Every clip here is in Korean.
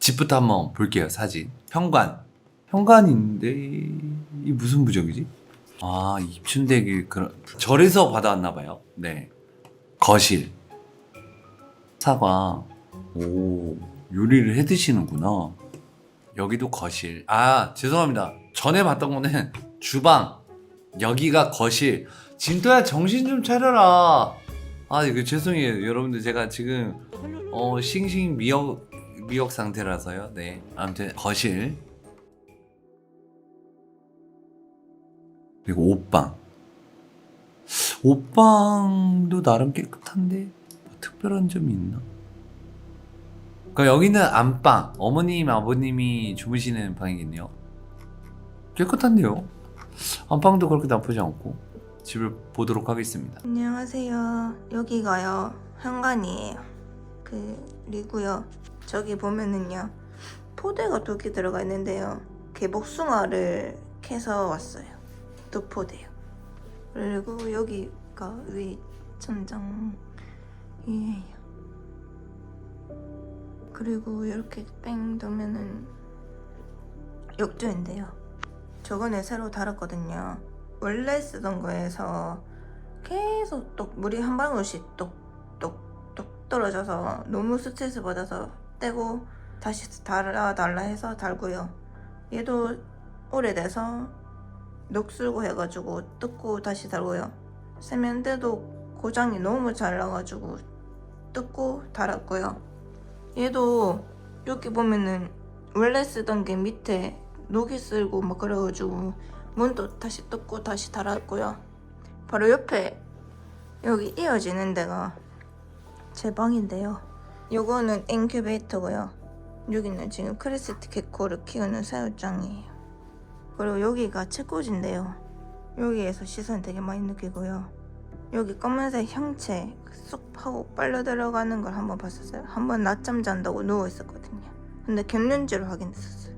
집부터 한번 볼게요 사진. 현관. 현관인데 이 무슨 부적이지? 아 입춘대기 그런 절에서 받아왔나 봐요. 네. 거실. 사과 오 요리를 해 드시는구나. 여기도 거실. 아 죄송합니다. 전에 봤던 거는 주방. 여기가 거실. 진도야 정신 좀 차려라. 아 이거 죄송해요. 여러분들 제가 지금 어 싱싱 미역 미역 상태라서요. 네 아무튼 거실. 그리고 옷방. 옷방도 나름 깨끗한데 뭐 특별한 점이 있나? 그럼 여기는 안방. 어머님 아버님이 주무시는 방이겠네요. 깨끗한데요? 안방도 그렇게 나쁘지 않고 집을 보도록 하겠습니다. 안녕하세요. 여기가요. 현관이에요. 그리고요 저기 보면은요 포대가 두 개 들어가 있는데요. 개복숭아를 캐서 왔어요. 두 포대요. 그리고 여기가 위 천장이에요. 그리고 이렇게 뺑 돌면은 욕조인데요. 저번에 새로 달았거든요. 원래 쓰던 거에서 계속 똑 물이 한 방울씩 똑똑똑 떨어져서 너무 스트레스 받아서 떼고 다시 달아 달라 해서 달고요. 얘도 오래돼서 녹슬고 해가지고 뜯고 다시 달고요. 세면대도 고장이 너무 잘 나가지고 뜯고 달았고요. 얘도 여기 보면은 원래 쓰던 게 밑에 녹이 쓸고 막 그래가지고 문도 다시 뜯고 다시 달았고요. 바로 옆에 여기 이어지는 데가 제 방인데요. 요거는 인큐베이터고요. 여기는 지금 크레스트 개코를 키우는 사육장이에요. 그리고 여기가 책꽂인데요. 여기에서 시선 되게 많이 느끼고요. 여기 검은색 형체 쏙 하고 빨려 들어가는 걸 한번 봤었어요. 한번 낮잠 잔다고 누워 있었거든요. 근데 겹는지를 확인했었어요.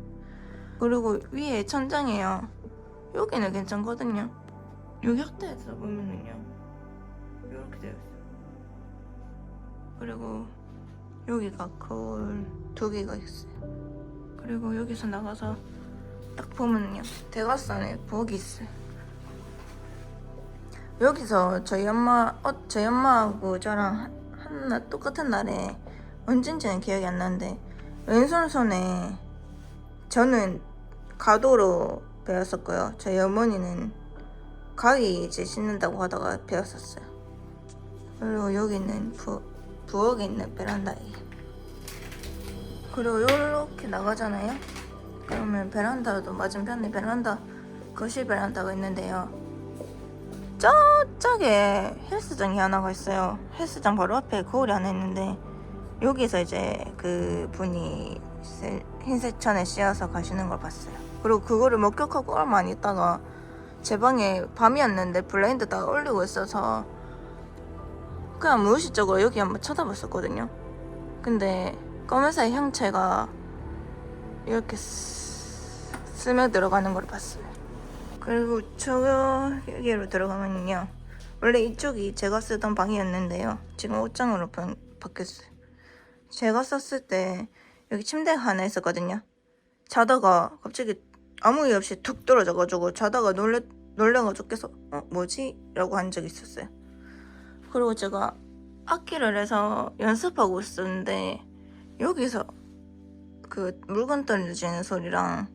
그리고 위에 천장이에요. 여기는 괜찮거든요. 여기 학대에서 보면은요. 이렇게 되어 있어요. 그리고 여기가 거울 두 개가 있어요. 그리고 여기서 나가서 딱 보면요. 대각선에 부엌이 있어요. 여기서 저희 엄마, 어, 저희 엄마하고 저랑 한날 똑같은 날에 언젠지는 기억이 안 나는데 왼손 손에 저는 가도로 배웠었고요. 저희 어머니는 가위 이제 씻는다고 하다가 배웠었어요. 그리고 여기는 부, 부엌에 있는 베란다예요. 그리고 이렇게 나가잖아요. 그러면 베란다도 맞은편에 베란다 거실 베란다가 있는데요. 저쪽에 헬스장이 하나가 있어요. 헬스장 바로 앞에 거울이 하나 있는데 여기서 이제 그 분이 세- 흰색 천에 씌어서 가시는 걸 봤어요. 그리고 그거를 목격하고 얼마 안 있다가 제 방에 밤이었는데 블라인드 다 올리고 있어서 그냥 무의식적으로 여기 한번 쳐다봤었거든요. 근데 검은색 형체가 이렇게 스- 스며 들어가는 걸 봤어요. 그리고 저 여기로 들어가면요. 원래 이쪽이 제가 쓰던 방이었는데요. 지금 옷장으로 바, 바뀌었어요. 제가 썼을 때 여기 침대 하나 있었거든요. 자다가 갑자기 아무 이유 없이 툭 떨어져가지고 자다가 놀래 놀래가지고 계속 어 뭐지? 라고 한 적이 있었어요. 그리고 제가 악기를 해서 연습하고 있었는데 여기서 그 물건 떨어지는 소리랑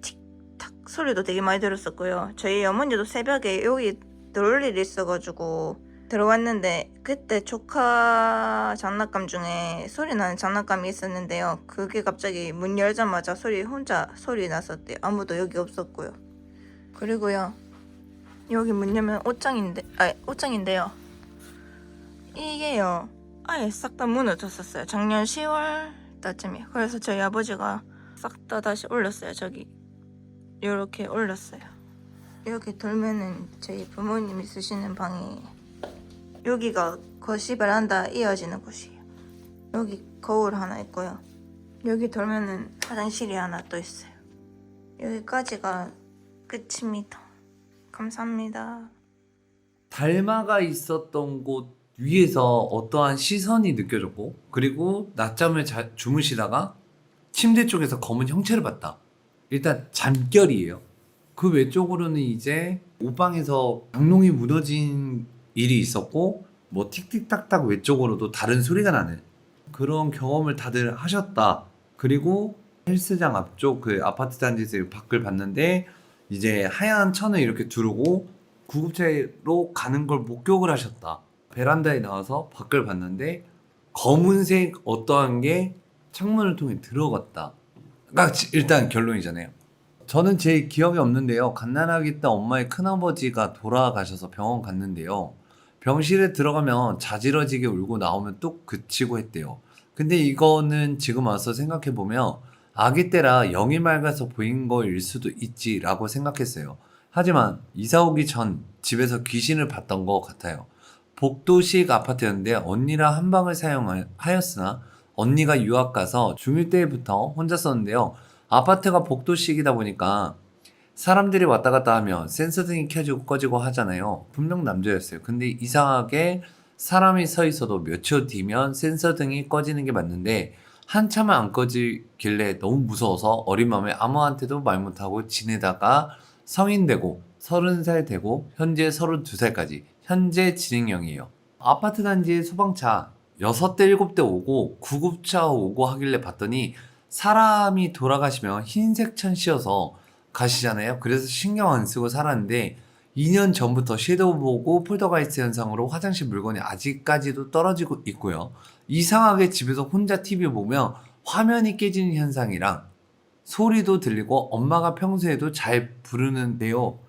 틱탁 소리도 되게 많이 들었었고요. 저희 어머니도 새벽에 여기 들어올 일이 있어가지고 들어왔는데 그때 조카 장난감 중에 소리 나는 장난감이 있었는데요. 그게 갑자기 문 열자마자 소리 혼자 소리 났었대요. 아무도 여기 없었고요. 그리고요. 여기 문 열면 옷장인데 아 옷장인데요. 이게요. 아예 싹 다 무너졌었어요. 작년 10월 달쯤에. 그래서 저희 아버지가 싹 다 다시 올렸어요. 저기 이렇게 올렸어요. 여기 돌면은 저희 부모님이 쓰시는 방이 여기가 거실 베란다 이어지는 곳이에요. 여기 거울 하나 있고요. 여기 돌면은 화장실이 하나 또 있어요. 여기까지가 끝입니다. 감사합니다. 달마가 있었던 곳 위에서 어떠한 시선이 느껴졌고 그리고 낮잠을 자, 주무시다가 침대 쪽에서 검은 형체를 봤다. 일단 잠결이에요. 그 외쪽으로는 이제 옷방에서 장롱이 무너진 일이 있었고 뭐 틱틱딱딱 외쪽으로도 다른 소리가 나는 그런 경험을 다들 하셨다. 그리고 헬스장 앞쪽 그 아파트 단지에서 밖을 봤는데 이제 하얀 천을 이렇게 두르고 구급차로 가는 걸 목격을 하셨다. 베란다에 나와서 밖을 봤는데 검은색 어떠한 게 창문을 통해 들어갔다. 그러니까 지- 일단 결론이잖아요. 저는 제 기억이 없는데요. 갓난아기 때 엄마의 큰아버지가 돌아가셔서 병원 갔는데요. 병실에 들어가면 자지러지게 울고 나오면 뚝 그치고 했대요. 근데 이거는 지금 와서 생각해보면 아기 때라 영이 맑아서 보인 거일 수도 있지라고 생각했어요. 하지만 이사 오기 전 집에서 귀신을 봤던 것 같아요. 복도식 아파트였는데 언니랑 한 방을 사용하였으나 언니가 유학 가서 중1 때부터 혼자 썼는데요. 아파트가 복도식이다 보니까 사람들이 왔다 갔다 하면 센서 등이 켜지고 꺼지고 하잖아요. 분명 남자였어요. 근데 이상하게 사람이 서 있어도 몇 초 뒤면 센서 등이 꺼지는 게 맞는데 한참을 안 꺼지길래 너무 무서워서 어린 마음에 아무한테도 말 못하고 지내다가 성인 되고 서른 살 되고 현재 서른 두 살까지 현재 진행형이에요. 아파트 단지에 소방차 6대 7대 오고 구급차 오고 하길래 봤더니 사람이 돌아가시면 흰색 천 씌어서 가시잖아요. 그래서 신경 안 쓰고 살았는데 2년 전부터 섀도우 보고 폴더가이스트 현상으로 화장실 물건이 아직까지도 떨어지고 있고요. 이상하게 집에서 혼자 TV 보면 화면이 깨지는 현상이랑 소리도 들리고 엄마가 평소에도 잘 부르는데요.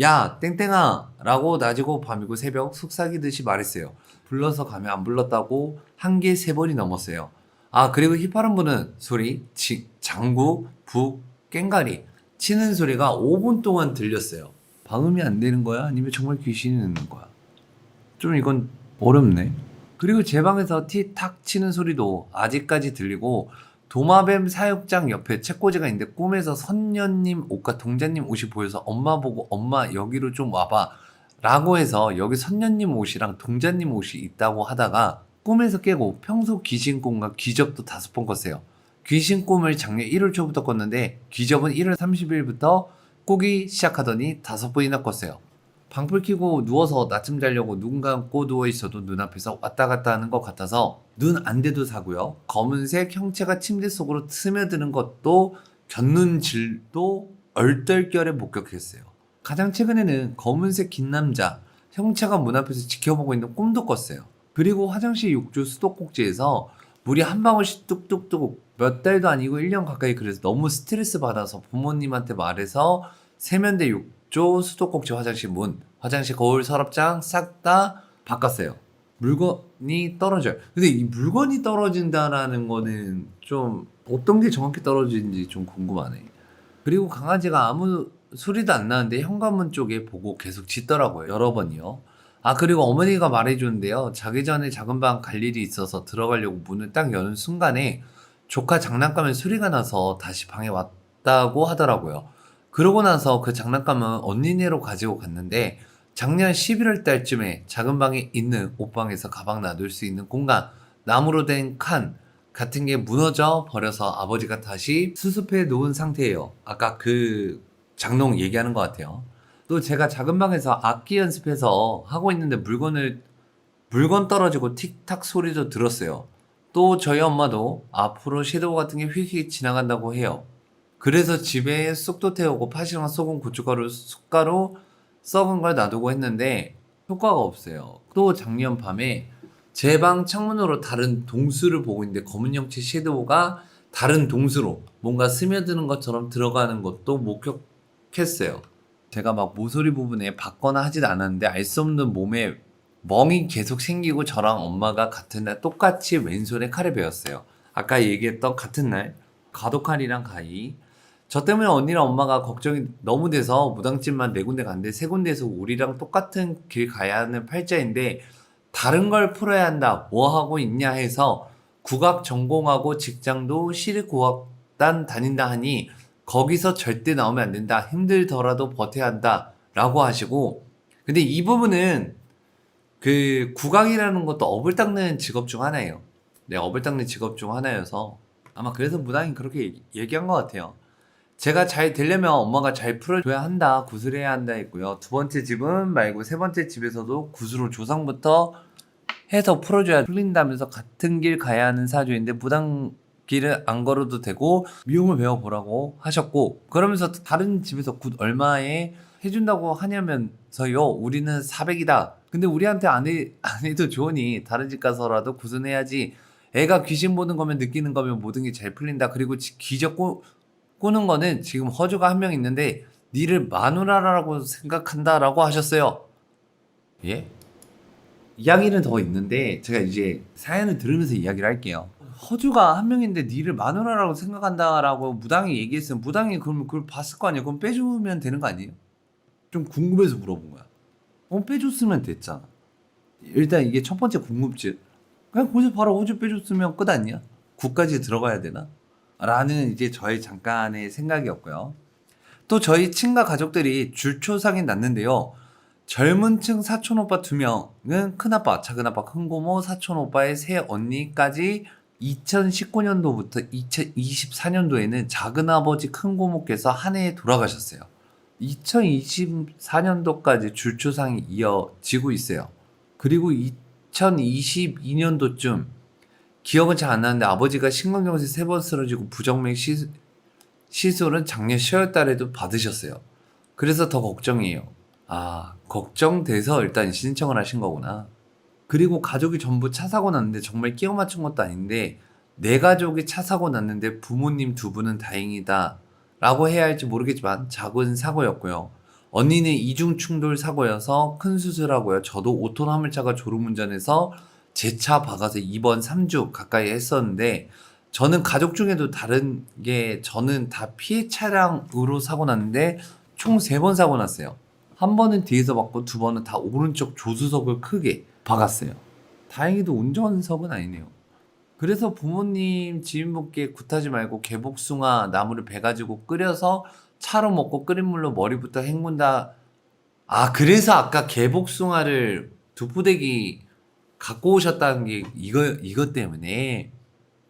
야, 땡땡아! 라고 낮이고 밤이고 새벽 속삭이듯이 말했어요. 불러서 가면 안 불렀다고 한 개 세 번이 넘었어요. 아, 그리고 힙하는 분은 소리, 지, 장구, 북, 깽가리, 치는 소리가 5분 동안 들렸어요. 방음이 안 되는 거야? 아니면 정말 귀신이 있는 거야? 좀 이건 어렵네. 그리고 제 방에서 티탁 치는 소리도 아직까지 들리고 도마뱀 사육장 옆에 책꽂이가 있는데 꿈에서 선녀님 옷과 동자님 옷이 보여서 엄마 보고 엄마 여기로 좀 와봐 라고 해서 여기 선녀님 옷이랑 동자님 옷이 있다고 하다가 꿈에서 깨고 평소 귀신 꿈과 귀접도 다섯 번 꿨어요. 귀신 꿈을 작년 1월 초부터 꿨는데 귀접은 1월 30일부터 꾸기 시작하더니 다섯 번이나 꿨어요. 방불 켜고 누워서 낮잠 자려고 눈 감고 누워 있어도 눈앞에서 왔다 갔다 하는 것 같아서 눈 안 대도 사고요. 검은색 형체가 침대 속으로 스며드는 것도 견눈 질도 얼떨결에 목격했어요. 가장 최근에는 검은색 긴 남자 형체가 문 앞에서 지켜보고 있는 꿈도 꿨어요. 그리고 화장실 욕조 수도꼭지에서 물이 한 방울씩 뚝뚝뚝 몇 달도 아니고 1년 가까이 그래서 너무 스트레스 받아서 부모님한테 말해서 세면대 욕 조 수도꼭지 화장실 문 화장실 거울 서랍장 싹 다 바꿨어요. 물건이 떨어져요. 근데 이 물건이 떨어진다라는 거는 좀 어떤 게 정확히 떨어지는지 좀 궁금하네. 그리고 강아지가 아무 소리도 안 나는데 현관문 쪽에 보고 계속 짖더라고요. 여러 번이요. 아, 그리고 어머니가 말해주는데요. 자기 전에 작은 방 갈 일이 있어서 들어가려고 문을 딱 여는 순간에 조카 장난감에 소리가 나서 다시 방에 왔다고 하더라고요. 그러고 나서 그 장난감은 언니네로 가지고 갔는데 작년 11월 달쯤에 작은 방에 있는 옷방에서 가방 놔둘 수 있는 공간, 나무로 된 칸 같은 게 무너져 버려서 아버지가 다시 수습해 놓은 상태예요. 아까 그 장롱 얘기하는 것 같아요. 또 제가 작은 방에서 악기 연습해서 하고 있는데 물건을 물건 떨어지고 틱탁 소리도 들었어요. 또 저희 엄마도 앞으로 섀도우 같은 게 휙휙 지나간다고 해요. 그래서 집에 쑥도 태우고 팥이랑 소금, 고춧가루, 숟가루 썩은 걸 놔두고 했는데 효과가 없어요. 또 작년 밤에 제 방 창문으로 다른 동수를 보고 있는데 검은 형체 섀도우가 다른 동수로 뭔가 스며드는 것처럼 들어가는 것도 목격했어요. 제가 막 모서리 부분에 받거나 하진 않았는데 알 수 없는 몸에 멍이 계속 생기고 저랑 엄마가 같은 날 똑같이 왼손에 칼을 베었어요. 아까 얘기했던 같은 날 가도칼이랑 가위 저 때문에 언니랑 엄마가 걱정이 너무 돼서 무당집만 네 군데 갔는데 세 군데에서 우리랑 똑같은 길 가야 하는 팔자인데 다른 걸 풀어야 한다. 뭐 하고 있냐 해서 국악 전공하고 직장도 시립고악단 다닌다 하니 거기서 절대 나오면 안 된다. 힘들더라도 버텨야 한다 라고 하시고. 근데 이 부분은 그 국악이라는 것도 업을 닦는 직업 중 하나예요. 네 업을 닦는 직업 중 하나여서 아마 그래서 무당이 그렇게 얘기- 얘기한 것 같아요. 제가 잘 되려면 엄마가 잘 풀어줘야 한다, 구슬해야 한다 했고요. 두 번째 집은 말고 세 번째 집에서도 구슬을 조상부터 해서 풀어줘야 풀린다면서 같은 길 가야 하는 사주인데 무당 길을 안 걸어도 되고 미용을 배워보라고 하셨고 그러면서 다른 집에서 굿 얼마에 해준다고 하냐면서요. 우리는 400이다. 근데 우리한테 안, 해, 안 해도 좋으니 다른 집 가서라도 굿은 해야지. 애가 귀신 보는 거면 느끼는 거면 모든 게 잘 풀린다. 그리고 지- 기적 꾸, 꾸는 거는 지금 허주가 한 명 있는데 니를 마누라라고 생각한다라고 하셨어요 예? 이야기는 더 있는데 제가 이제 사연을 들으면서 이야기를 할게요. 허주가 한 명인데 니를 마누라라고 생각한다라고 무당이 얘기했으면 무당이 그러면 그걸 봤을 거 아니에요. 그럼 빼주면 되는 거 아니에요? 좀 궁금해서 물어본 거야. 어 빼줬으면 됐잖아. 일단 이게 첫 번째 궁금증. 그냥 거기서 바로 허주 빼줬으면 끝 아니야? 국까지 들어가야 되나? 라는 이제 저의 잠깐의 생각이었고요. 또 저희 친가 가족들이 줄초상이 났는데요. 젊은 층 사촌 오빠 두 명은 큰아빠, 작은아빠, 큰고모, 사촌 오빠의 세 언니까지 2019년도부터 2024년도에는 작은아버지, 큰고모께서 한 해에 돌아가셨어요. 2024년도까지 줄초상이 이어지고 있어요. 그리고 2022년도쯤 기억은 잘 안 나는데 아버지가 심근경색 세 번 쓰러지고 부정맥 시, 시술은 작년 10월 달에도 받으셨어요. 그래서 더 걱정이에요. 아, 걱정돼서 일단 신청을 하신 거구나. 그리고 가족이 전부 차 사고 났는데 정말 끼워 맞춘 것도 아닌데 내 가족이 차 사고 났는데 부모님 두 분은 다행이다 라고 해야 할지 모르겠지만 작은 사고였고요. 언니는 이중 충돌 사고여서 큰 수술하고요. 저도 5톤 화물차가 졸음 운전해서 제차 박아서 입원 3주 가까이 했었는데 저는 가족 중에도 다른 게 저는 다 피해 차량으로 사고 났는데 총 3번 사고 났어요. 한 번은 뒤에서 받고 두 번은 다 오른쪽 조수석을 크게 박았어요. 다행히도 운전석은 아니네요. 그래서 부모님 지인분께 굿하지 말고 개복숭아 나무를 베가지고 끓여서 차로 먹고 끓인 물로 머리부터 헹군다. 아 그래서 아까 개복숭아를 두 부대기 갖고 오셨다는 게 이거 이것 때문에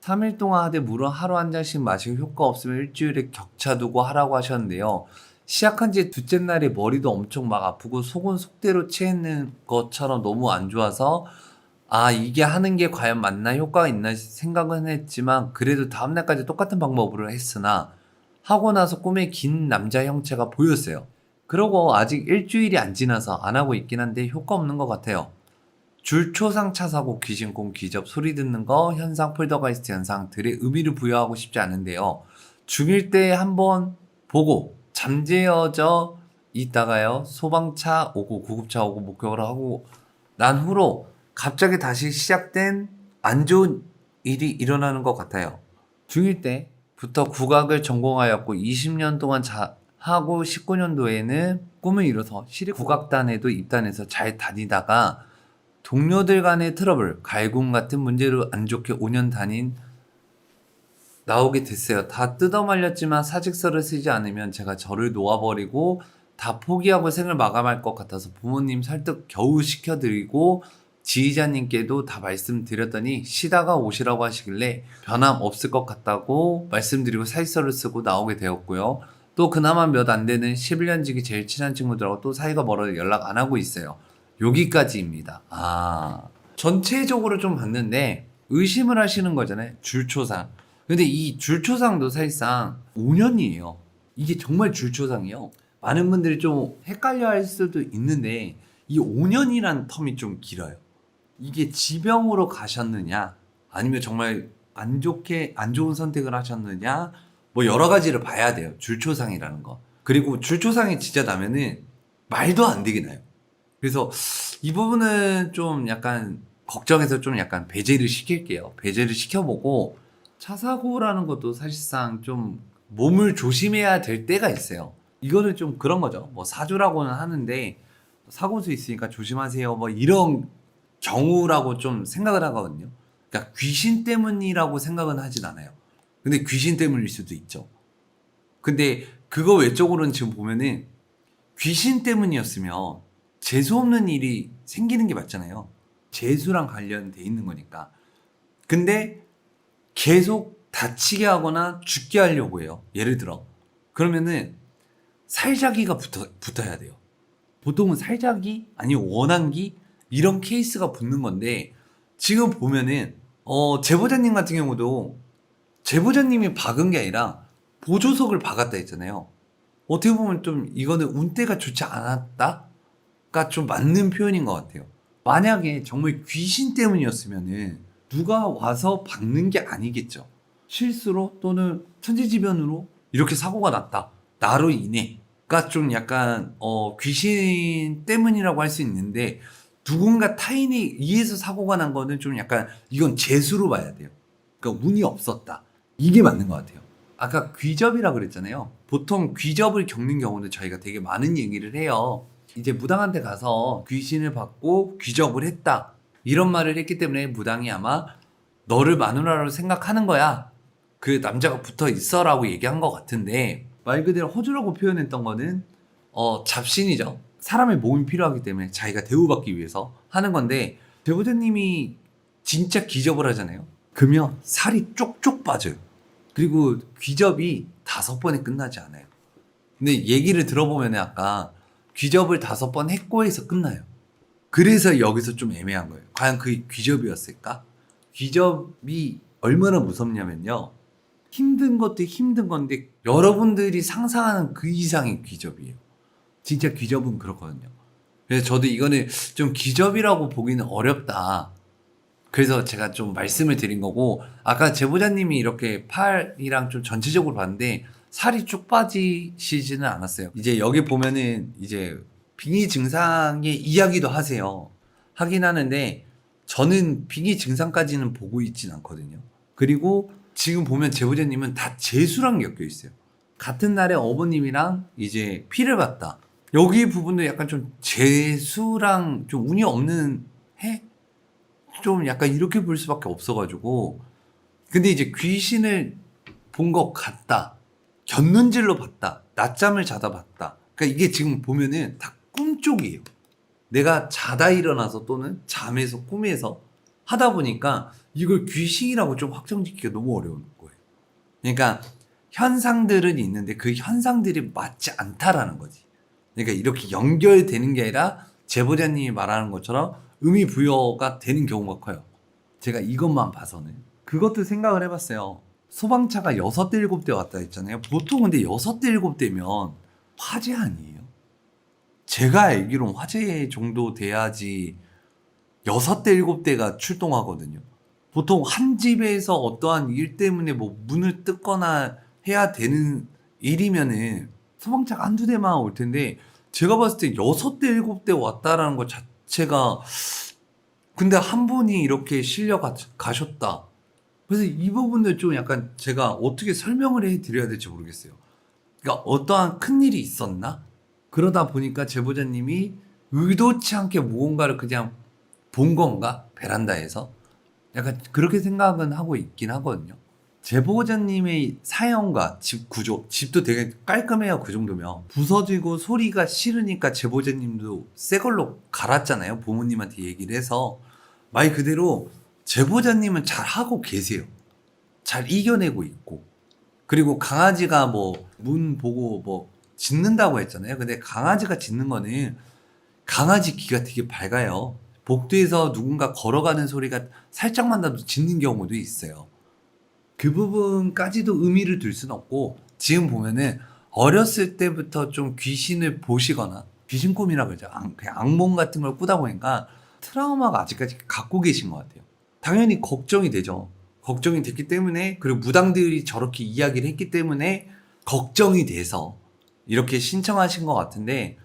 3일 동안 하되 물을 하루 한 잔씩 마시고 효과 없으면 일주일에 격차 두고 하라고 하셨는데요. 시작한 지 둘째 날에 머리도 엄청 막 아프고 속은 속대로 취했는 것처럼 너무 안 좋아서 아 이게 하는 게 과연 맞나 효과가 있나 생각은 했지만 그래도 다음 날까지 똑같은 방법으로 했으나 하고 나서 꿈에 긴 남자 형체가 보였어요. 그러고 아직 일주일이 안 지나서 안 하고 있긴 한데 효과 없는 것 같아요. 줄초상 차사고 귀신꿈 귀접 소리 듣는 거 현상 폴더가이스트 현상들의 의미를 부여하고 싶지 않은데요. 중일 때 한번 보고 잠재워져 있다가요 소방차 오고 구급차 오고 목격을 하고 난 후로 갑자기 다시 시작된 안 좋은 일이 일어나는 것 같아요. 중일 때부터 국악을 전공하였고 20년 동안 자, 하고 19년도에는 꿈을 이뤄서 시립 국악단에도 입단해서 잘 다니다가 동료들 간의 트러블, 갈굼 같은 문제로 안 좋게 5년 다닌 나오게 됐어요. 다 뜯어말렸지만 사직서를 쓰지 않으면 제가 저를 놓아버리고 다 포기하고 생을 마감할 것 같아서 부모님 설득 겨우 시켜드리고 지휘자님께도 다 말씀드렸더니 쉬다가 오시라고 하시길래 변함 없을 것 같다고 말씀드리고 사직서를 쓰고 나오게 되었고요. 또 그나마 몇 안 되는 11년 지기 제일 친한 친구들하고 또 사이가 멀어 연락 안 하고 있어요. 여기까지입니다. 아, 전체적으로 좀 봤는데 의심을 하시는 거잖아요. 줄초상. 근데 이 줄초상도 사실상 5년이에요. 이게 정말 줄초상이요. 많은 분들이 좀 헷갈려 할 수도 있는데 이 5년이란 텀이 좀 길어요. 이게 지병으로 가셨느냐 아니면 정말 안 좋게 안 좋은 선택을 하셨느냐 뭐 여러 가지를 봐야 돼요. 줄초상이라는 거. 그리고 줄초상이 진짜 나면은 말도 안 되게 나요. 그래서 이 부분은 좀 약간 걱정해서 좀 약간 배제를 시킬게요. 배제를 시켜보고 차 사고라는 것도 사실상 좀 몸을 조심해야 될 때가 있어요. 이거는 좀 그런 거죠. 뭐 사주라고는 하는데 사고 수 있으니까 조심하세요. 뭐 이런 경우라고 좀 생각을 하거든요. 그러니까 귀신 때문이라고 생각은 하진 않아요. 근데 귀신 때문일 수도 있죠. 근데 그거 외적으로는 지금 보면은 귀신 때문이었으면 재수 없는 일이 생기는 게 맞잖아요. 재수랑 관련돼 있는 거니까. 근데 계속 다치게 하거나 죽게 하려고 해요. 예를 들어. 그러면은 살자기가 붙어, 붙어야 돼요. 보통은 살자기 아니면 원한기 이런 케이스가 붙는 건데 지금 보면은 어 제보자님 같은 경우도 제보자님이 박은 게 아니라 보조석을 박았다 했잖아요. 어떻게 보면 좀 이거는 운때가 좋지 않았다가 좀 맞는 표현인 것 같아요. 만약에 정말 귀신 때문이었으면은 누가 와서 박는 게 아니겠죠. 실수로 또는 천재지변으로 이렇게 사고가 났다. 나로 인해가 좀 약간 어 귀신 때문이라고 할 수 있는데 누군가 타인에 의해서 사고가 난 거는 좀 약간 이건 재수로 봐야 돼요. 그러니까 운이 없었다. 이게 맞는 것 같아요. 아까 귀접이라 그랬잖아요. 보통 귀접을 겪는 경우는 저희가 되게 많은 얘기를 해요. 이제 무당한 테 가서 귀신을 받고 귀접을 했다. 이런 말을 했기 때문에 무당이 아마 너를 마누라로 생각하는 거야. 그 남자가 붙어 있어라고 얘기한 것 같은데 말 그대로 호주라고 표현했던 거는 어 잡신이죠. 사람의 몸이 필요하기 때문에 자기가 대우받기 위해서 하는 건데 대보자님이 진짜 기접을 하잖아요. 그러면 살이 쪽쪽 빠져요. 그리고 귀접이 다섯 번에 끝나지 않아요. 근데 얘기를 들어보면 아까 귀접을 다섯 번 했고 해서 끝나요. 그래서 여기서 좀 애매한 거예요. 과연 그게 귀접이었을까? 귀접이 얼마나 무섭냐면요. 힘든 것도 힘든 건데 여러분들이 상상하는 그 이상의 귀접이에요. 진짜 귀접은 그렇거든요. 그래서 저도 이거는 좀 귀접이라고 보기는 어렵다. 그래서 제가 좀 말씀을 드린 거고 아까 제보자님이 이렇게 팔이랑 좀 전체적으로 봤는데 살이 쭉 빠지시지는 않았어요. 이제 여기 보면은 이제 빙의 증상의 이야기도 하세요. 하긴 하는데 저는 빙의 증상까지는 보고 있진 않거든요. 그리고 지금 보면 제보자님은 다 재수랑 엮여 있어요. 같은 날에 어머님이랑 이제 피를 봤다. 여기 부분도 약간 좀 재수랑 좀 운이 없는 해? 좀 약간 이렇게 볼 수밖에 없어가지고. 근데 이제 귀신을 본 것 같다. 곁눈질로 봤다. 낮잠을 자다 봤다. 그러니까 이게 지금 보면은 다 꿈 쪽이에요. 내가 자다 일어나서 또는 잠에서 꿈에서 하다 보니까 이걸 귀신이라고 좀 확정짓기가 너무 어려운 거예요. 그러니까 현상들은 있는데 그 현상들이 맞지 않다라는 거지. 그러니까 이렇게 연결되는 게 아니라 제보자님이 말하는 것처럼 의미 부여가 되는 경우가 커요. 제가 이것만 봐서는 그것도 생각을 해봤어요. 소방차가 여섯 대 일곱 대 왔다 했잖아요. 보통 근데 여섯 대 일곱 대면 화재 아니에요? 제가 알기론 화재 정도 돼야지 여섯 대 일곱 대가 출동하거든요. 보통 한 집에서 어떠한 일 때문에 뭐 문을 뜯거나 해야 되는 일이면은 소방차가 한두 대만 올 텐데 제가 봤을 때 여섯 대 일곱 대 왔다라는 것 자체가 근데 한 분이 이렇게 실려 가, 가셨다. 그래서 이 부분을 좀 약간 제가 어떻게 설명을 해 드려야 될지 모르겠어요. 그러니까 어떠한 큰 일이 있었나? 그러다 보니까 제보자님이 의도치 않게 무언가를 그냥 본 건가? 베란다에서? 약간 그렇게 생각은 하고 있긴 하거든요. 제보자님의 사연과 집 구조, 집도 되게 깔끔해요. 그 정도면. 부서지고 소리가 싫으니까 제보자님도 새 걸로 갈았잖아요. 부모님한테 얘기를 해서. 말 그대로 제보자님은 잘 하고 계세요. 잘 이겨내고 있고. 그리고 강아지가 뭐 문 보고 뭐 짖는다고 했잖아요. 근데 강아지가 짖는 거는 강아지 귀가 되게 밝아요. 복도에서 누군가 걸어가는 소리가 살짝만 나도 짖는 경우도 있어요. 그 부분까지도 의미를 둘 수는 없고 지금 보면은 어렸을 때부터 좀 귀신을 보시거나 귀신 꿈이라 그러죠. 악- 악몽 같은 걸 꾸다 보니까 트라우마가 아직까지 갖고 계신 것 같아요. 당연히 걱정이 되죠. 걱정이 됐기 때문에 그리고 무당들이 저렇게 이야기를 했기 때문에 걱정이 돼서 이렇게 신청하신 것 같은데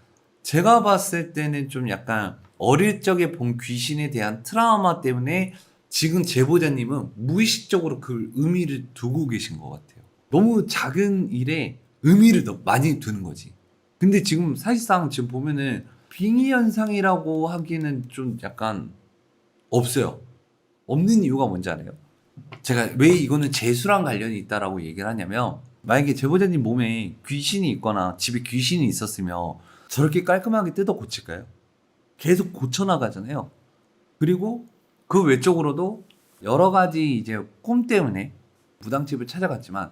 제가 봤을 때는 좀 약간 어릴 적에 본 귀신에 대한 트라우마 때문에 지금 제보자님은 무의식적으로 그 의미를 두고 계신 것 같아요. 너무 작은 일에 의미를 더 많이 두는 거지. 근데 지금 사실상 지금 보면은 빙의 현상이라고 하기는 좀 약간 없어요. 없는 이유가 뭔지 알아요? 제가 왜 이거는 재수랑 관련이 있다라고 얘기를 하냐면 만약에 제보자님 몸에 귀신이 있거나 집에 귀신이 있었으면 저렇게 깔끔하게 뜯어 고칠까요? 계속 고쳐나가잖아요. 그리고 그 외적으로도 여러 가지 이제 꿈 때문에 무당집을 찾아갔지만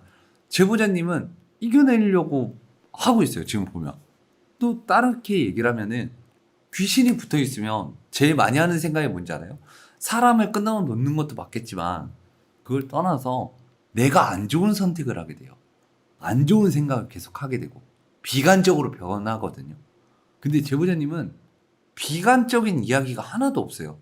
제보자님은 이겨내려고 하고 있어요. 지금 보면 또 다르게 얘기를 하면은 귀신이 붙어 있으면 제일 많이 하는 생각이 뭔지 알아요? 사람을 끝나고 놓는 것도 맞겠지만 그걸 떠나서 내가 안 좋은 선택을 하게 돼요. 안 좋은 생각을 계속 하게 되고 비관적으로 변하거든요. 근데 제보자님은 비관적인 이야기가 하나도 없어요.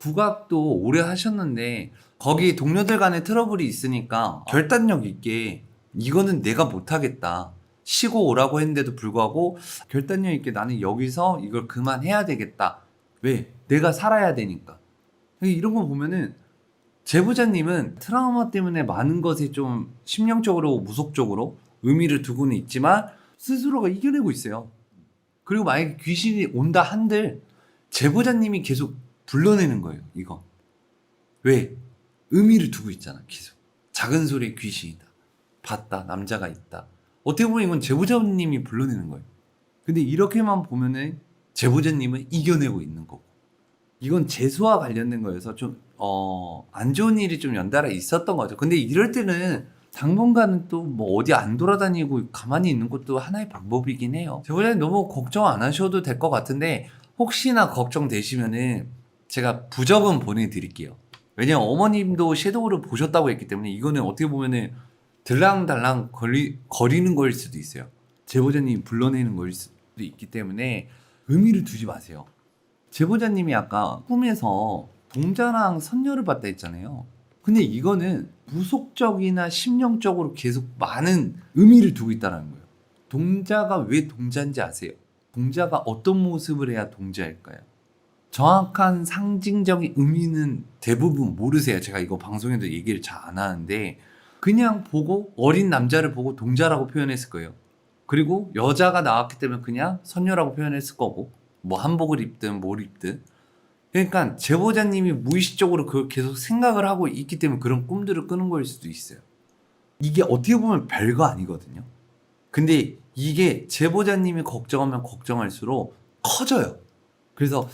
국악도 오래 하셨는데 거기 동료들 간에 트러블이 있으니까 결단력 있게 이거는 내가 못하겠다. 쉬고 오라고 했는데도 불구하고 결단력 있게 나는 여기서 이걸 그만해야 되겠다. 왜? 내가 살아야 되니까. 이런 거 보면은 제보자님은 트라우마 때문에 많은 것에 좀 심령적으로 무속적으로 의미를 두고는 있지만 스스로가 이겨내고 있어요. 그리고 만약에 귀신이 온다 한들 제보자님이 계속 불러내는 거예요. 이거 왜 의미를 두고 있잖아. 계속 작은 소리에 귀신이다. 봤다. 남자가 있다. 어떻게 보면 이건 제보자님이 불러내는 거예요. 근데 이렇게만 보면은 제보자님은 이겨내고 있는 거고. 이건 재수와 관련된 거여서 좀, 어, 안 좋은 일이 좀 연달아 있었던 거죠. 근데 이럴 때는 당분간은 또 뭐 어디 안 돌아다니고 가만히 있는 것도 하나의 방법이긴 해요. 제보자님 너무 걱정 안 하셔도 될 것 같은데, 혹시나 걱정되시면은 제가 부적은 보내드릴게요. 왜냐면 어머님도 섀도우를 보셨다고 했기 때문에 이거는 어떻게 보면은 들랑달랑 거리, 거리는 거일 수도 있어요. 제보자님이 불러내는 거일 수도 있기 때문에 의미를 두지 마세요. 제보자님이 아까 꿈에서 동자랑 선녀를 봤다 했잖아요. 근데 이거는 무속적이나 심령적으로 계속 많은 의미를 두고 있다는 거예요. 동자가 왜 동자인지 아세요? 동자가 어떤 모습을 해야 동자일까요? 정확한 상징적인 의미는 대부분 모르세요. 제가 이거 방송에도 얘기를 잘 안 하는데 그냥 보고 어린 남자를 보고 동자라고 표현했을 거예요. 그리고 여자가 나왔기 때문에 그냥 선녀라고 표현했을 거고 뭐 한복을 입든 뭘 입든 그러니까 제보자님이 무의식적으로 그걸 계속 생각을 하고 있기 때문에 그런 꿈들을 꾸는 거일 수도 있어요. 이게 어떻게 보면 별거 아니거든요. 근데 이게 제보자님이 걱정하면 걱정할수록 커져요. 그래서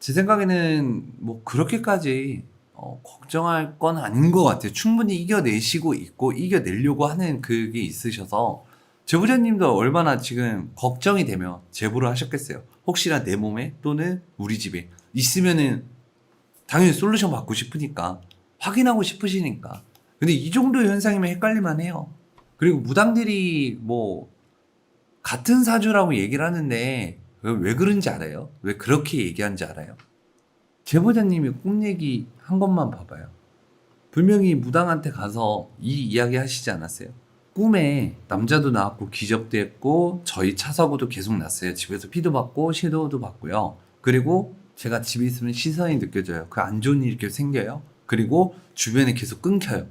제 생각에는 뭐 그렇게까지 어, 걱정할 건 아닌 것 같아요. 충분히 이겨내시고 있고 이겨내려고 하는 그게 있으셔서 제보자님도 얼마나 지금 걱정이 되면 제보를 하셨겠어요. 혹시나 내 몸에 또는 우리 집에 있으면은 당연히 솔루션 받고 싶으니까 확인하고 싶으시니까. 근데 이 정도 현상이면 헷갈릴만 해요. 그리고 무당들이 뭐 같은 사주라고 얘기를 하는데 왜- 왜 그런지 알아요? 왜 그렇게 얘기하는지 알아요? 제보자님이 꿈 얘기 한 것만 봐봐요. 분명히 무당한테 가서 이 이야기 하시지 않았어요? 꿈에 남자도 나왔고 기적도 했고 저희 차 사고도 계속 났어요. 집에서 피도 받고 시도도 받고요. 그리고 제가 집에 있으면 시선이 느껴져요. 그 안 좋은 일이 계속 생겨요. 그리고 주변에 계속 끊겨요.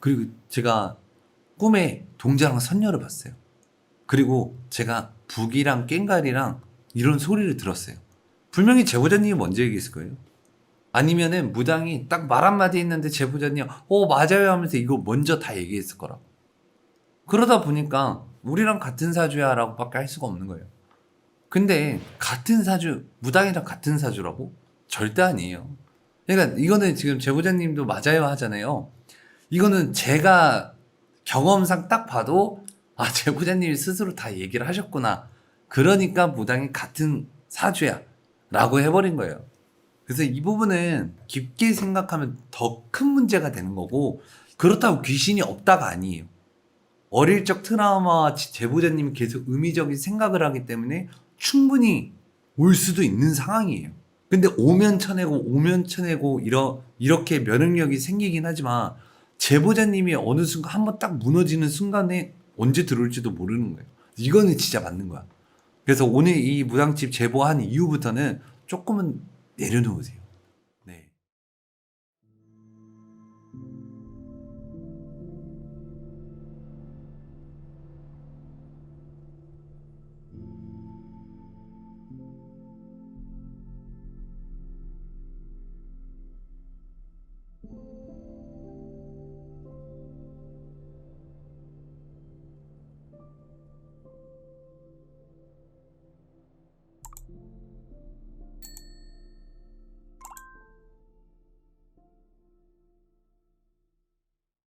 그리고 제가 꿈에 동자랑 선녀를 봤어요. 그리고 제가 북이랑 깽가리랑 이런 소리를 들었어요. 분명히 제보자님이 먼저 얘기했을 거예요. 아니면은 무당이 딱 말 한마디 했는데 제보자님, 어, 맞아요 하면서 이거 먼저 다 얘기했을 거라고. 그러다 보니까 우리랑 같은 사주야 라고 밖에 할 수가 없는 거예요. 근데 같은 사주, 무당이랑 같은 사주라고? 절대 아니에요. 그러니까 이거는 지금 제보자님도 맞아요 하잖아요. 이거는 제가 경험상 딱 봐도 아, 제보자님이 스스로 다 얘기를 하셨구나. 그러니까 무당이 같은 사주야. 라고 해버린 거예요. 그래서 이 부분은 깊게 생각하면 더 큰 문제가 되는 거고, 그렇다고 귀신이 없다가 아니에요. 어릴 적 트라우마와 지- 제보자님이 계속 의미적인 생각을 하기 때문에 충분히 올 수도 있는 상황이에요. 근데 오면 쳐내고 오면 쳐내고 이러, 이렇게 면역력이 생기긴 하지만 제보자님이 어느 순간 한번 딱 무너지는 순간에 언제 들어올지도 모르는 거예요. 이거는 진짜 맞는 거야. 그래서 오늘 이 무당집 제보한 이후부터는 조금은 내려놓으세요.